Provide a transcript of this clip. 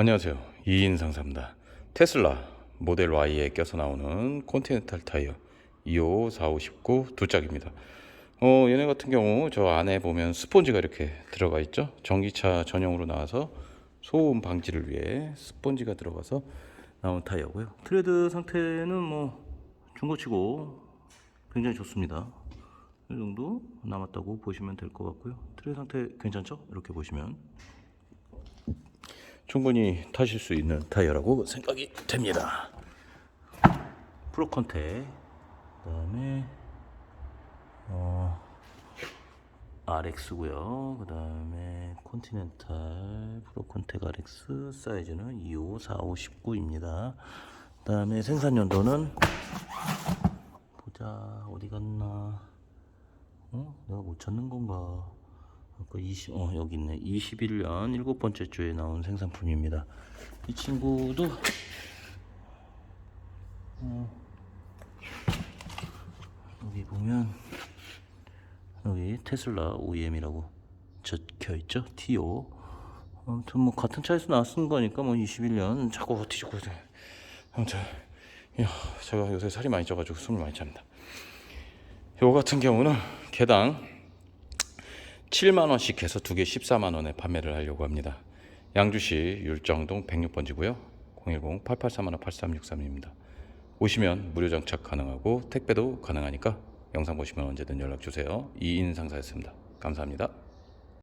안녕하세요. 2인 상사입니다. 테슬라 모델 Y에 껴서 나오는 콘티넨탈 타이어 25, 45, 19 두 짝입니다. 어, 얘네 같은 경우 저 안에 보면 스폰지가 이렇게 들어가 있죠. 전기차 전용으로 나와서 소음 방지를 위해 스폰지가 들어가서 나온 타이어고요. 트레드 상태는 뭐 중고치고 굉장히 좋습니다. 이 정도 남았다고 보시면 될 것 같고요. 트레드 상태 괜찮죠? 이렇게 보시면 충분히 타실 수 있는 타이어라고 생각이 됩니다. 프로컨테 그다음에 어 RX고요. 그다음에 콘티넨탈 프로컨텍 RX 사이즈는 25, 45, 19입니다. 그다음에 생산 연도는 보자 어디 갔나? 어? 내가 못 찾는 건가? 아까 20, 어, 여기 있네. 21년 일곱 번째 주에 나온 생산품입니다. 이 친구도, 어, 여기 보면, 여기 테슬라 OEM이라고 적혀 있죠. TO. 아무튼 뭐 같은 차에서 나왔은 거니까 뭐 21년 자꾸 돼. 아무튼, 야, 제가 요새 살이 많이 쪄가지고 숨을 많이 찹니다. 요 같은 경우는 개당 7만 원씩 해서 두 개 14만 원에 판매를 하려고 합니다. 양주시 율정동 106번지고요. 010-883-8363입니다. 오시면 무료 장착 가능하고 택배도 가능하니까 영상 보시면 언제든 연락 주세요. 이인 상사였습니다. 감사합니다.